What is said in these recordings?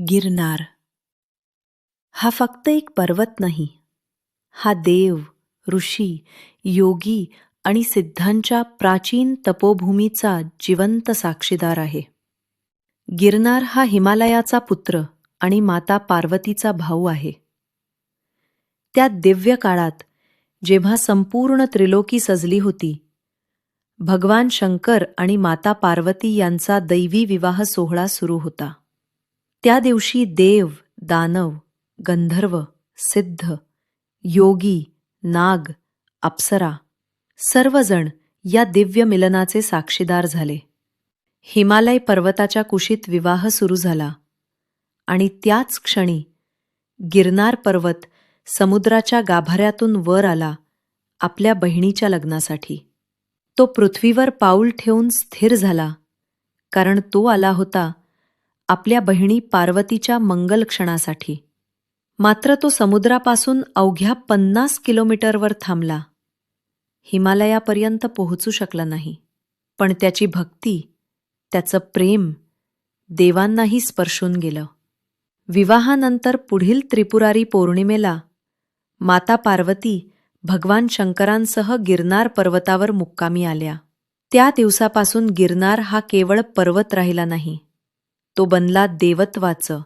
गिरनार. हा फक्त एक पर्वत नाही हा देव ऋषी योगी आणि सिद्धांच्या प्राचीन तपोभूमीचा जिवंत साक्षीदार आहे. गिरनार हा हिमालयाचा पुत्र आणि माता पार्वतीचा भाऊ आहे. त्या दिव्य काळात जेव्हा संपूर्ण त्रिलोकी सजली होती भगवान शंकर आणि माता पार्वती यांचा दैवी विवाह सोहळा सुरू होता. त्या दिवशी देव दानव गंधर्व सिद्ध योगी नाग अप्सरा सर्वजण या दिव्य मिलनाचे साक्षीदार झाले. हिमालय पर्वताच्या कुशीत विवाह सुरू झाला आणि त्याच क्षणी गिरनार पर्वत समुद्राच्या गाभाऱ्यातून वर आला आपल्या बहिणीच्या लग्नासाठी. तो पृथ्वीवर पाऊल ठेवून स्थिर झाला कारण तो आला होता आपल्या बहिणी पार्वतीच्या मंगल क्षणासाठी मात्र तो समुद्रापासून अवघ्या पन्नास किलोमीटरवर थांबला. हिमालयापर्यंत पोहोचू शकला नाही. पण त्याची भक्ती त्याचं प्रेम देवांनाही स्पर्शून गेलं. विवाहानंतर पुढील त्रिपुरारी पौर्णिमेला माता पार्वती भगवान शंकरांसह गिरनार पर्वतावर मुक्कामी आल्या. त्या दिवसापासून गिरनार हा केवळ पर्वत राहिला नाही. तो बनला देवत्वाचं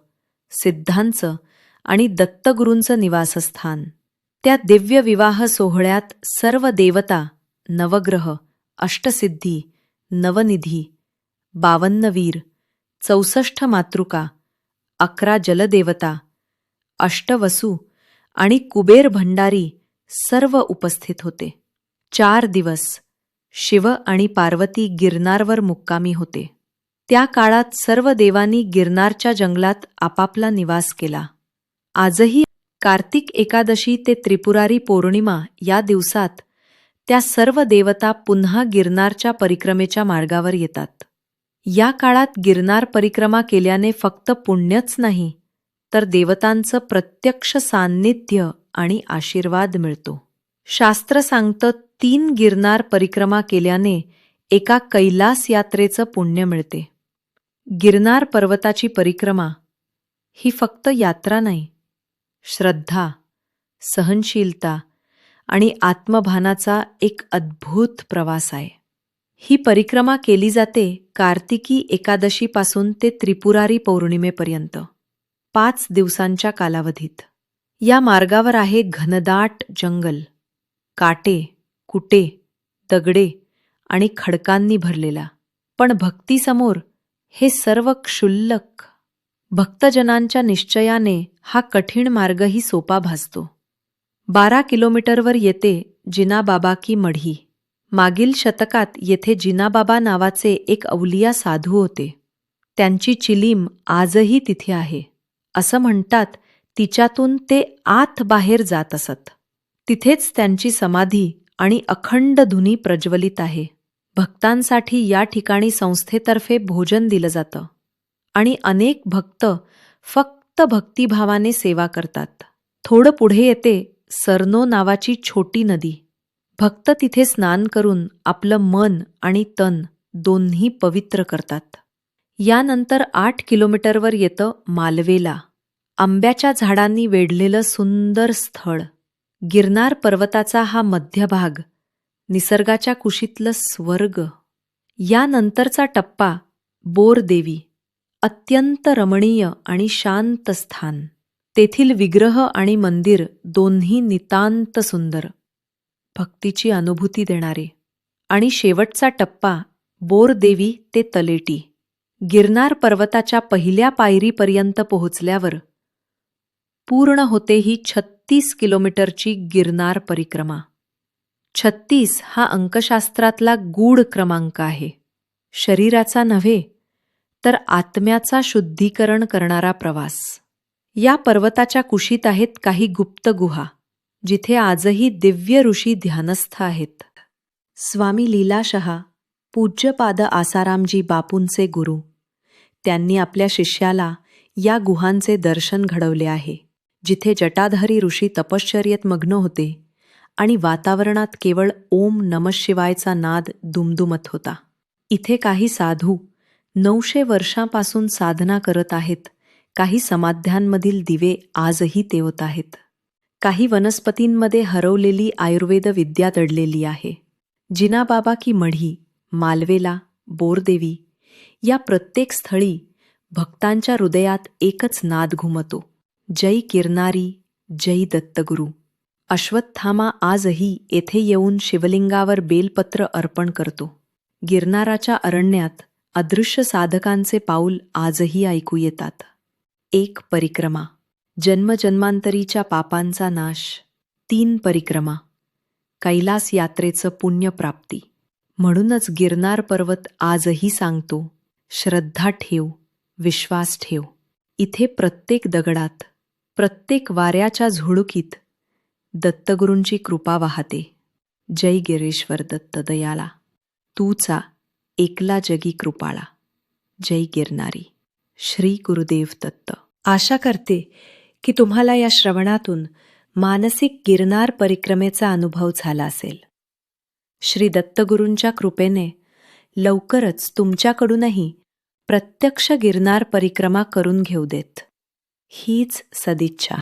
सिद्धांचं आणि दत्तगुरूंचं निवासस्थान. त्या दिव्य विवाह सोहळ्यात सर्व देवता नवग्रह अष्टसिद्धी नवनिधी बावन्नवीर चौसष्ट मातृका अकरा जलदेवता अष्टवसू आणि कुबेर भंडारी सर्व उपस्थित होते. चार दिवस शिव आणि पार्वती गिरनारवर मुक्कामी होते. त्या काळात सर्व देवांनी गिरनारच्या जंगलात आपापला निवास केला. आजही कार्तिक एकादशी ते त्रिपुरारी पौर्णिमा या दिवसात त्या सर्व देवता पुन्हा गिरनारच्या परिक्रमेच्या मार्गावर येतात. या काळात गिरनार परिक्रमा केल्याने फक्त पुण्यच नाही तर देवतांचं प्रत्यक्ष सान्निध्य आणि आशीर्वाद मिळतो. शास्त्र सांगतं तीन गिरनार परिक्रमा केल्याने एका कैलास यात्रेचं पुण्य मिळते. गिरनार पर्वताची परिक्रमा ही फक्त यात्रा नाही. श्रद्धा सहनशीलता आणि आत्मभानाचा एक अद्भुत प्रवास आहे. ही परिक्रमा केली जाते कार्तिकी एकादशीपासून ते त्रिपुरारी पौर्णिमेपर्यंत पाच दिवसांच्या कालावधीत. या मार्गावर आहे घनदाट जंगल काटे कुटे दगडे आणि खडकांनी भरलेला. पण भक्तीसमोर हे सर्व क्षुल्लक भक्तजनांच्या निश्चयाने हा कठीण मार्गही सोपा भासतो. बारा किलोमीटरवर येते जिनाबाबा की मढी. मागील शतकात येथे जिनाबाबा नावाचे एक अवलिया साधू होते. त्यांची चिलीम आजही तिथे आहे. असं म्हणतात तिच्यातून ते आत बाहेर जात असत. तिथेच त्यांची समाधी आणि अखंड धुनी प्रज्वलित आहे. भक्तांसाठी या ठिकाणी संस्थेतर्फे भोजन दिलं जातं. आणि अनेक भक्त फक्त भक्तिभावाने सेवा करतात. थोडं पुढे येते सरनो नावाची छोटी नदी. भक्त तिथे स्नान करून आपलं मन आणि तन दोन्ही पवित्र करतात. यानंतर आठ किलोमीटरवर येतं मालवेला. आंब्याच्या झाडांनी वेढलेलं सुंदर स्थळ. गिरनार पर्वताचा हा मध्यभाग निसर्गाच्या कुशीतलं स्वर्ग. यानंतरचा टप्पा बोरदेवी अत्यंत रमणीय आणि शांत स्थान. तेथील विग्रह आणि मंदिर दोन्ही नितांत सुंदर. भक्तीची अनुभूती देणारे. आणि शेवटचा टप्पा बोरदेवी ते तलेटी. गिरनार पर्वताच्या पहिल्या पायरीपर्यंत पोहोचल्यावर पूर्ण होते ही छत्तीस किलोमीटरची गिरनार परिक्रमा. छत्तीस हा अंकशास्त्रातला गूढ क्रमांक आहे. शरीराचा नव्हे तर आत्म्याचा शुद्धीकरण करणारा प्रवास. या पर्वताच्या कुशीत आहेत काही गुप्त गुहा जिथे आजही दिव्य ऋषी ध्यानस्थ आहेत. स्वामी लीलाशहा पूज्यपाद आसारामजी बापूंचे गुरु त्यांनी आपल्या शिष्याला या गुहांचे दर्शन घडवले आहे जिथे जटाधारी ऋषी तपश्चर्येत मग्न होते. आणि वातावरणात केवळ ओम नमशिवायचा नाद दुमदुमत होता. इथे काही साधू नऊशे वर्षांपासून साधना करत आहेत. काही समाध्यांमधील दिवे आजही तेवत आहेत. काही वनस्पतींमध्ये हरवलेली आयुर्वेद विद्या दडलेली आहे. जिनाबाबा की मढी मालवेला बोरदेवी या प्रत्येक स्थळी भक्तांच्या हृदयात एकच नाद घुमतो. जय किरणारी जय दत्तगुरू. अश्वत्थामा आजही येथे येऊन शिवलिंगावर बेलपत्र अर्पण करतो. गिरनाराच्या अरण्यात अदृश्य साधकांचे पाऊल आजही ऐकू येतात. एक परिक्रमा. जन्मजन्मांतरीच्या पापांचा नाश. तीन परिक्रमा. कैलास यात्रेचं पुण्यप्राप्ती. म्हणूनच गिरनार पर्वत आजही सांगतो श्रद्धा ठेव विश्वास ठेव. इथे प्रत्येक दगडात प्रत्येक वाऱ्याच्या झुळुकीत दत्तगुरूंची कृपा वाहते. जय गिरीश्वर दत्त दयाला. तूचा एकला जगी कृपाळा. जय गिरनारी. श्री गुरुदेव दत्त. आशा करते की तुम्हाला या श्रवणातून मानसिक गिरनार परिक्रमेचा अनुभव झाला असेल. श्री दत्तगुरूंच्या कृपेने लवकरच तुमच्याकडूनही प्रत्यक्ष गिरनार परिक्रमा करून घेऊ देत. हीच सदिच्छा.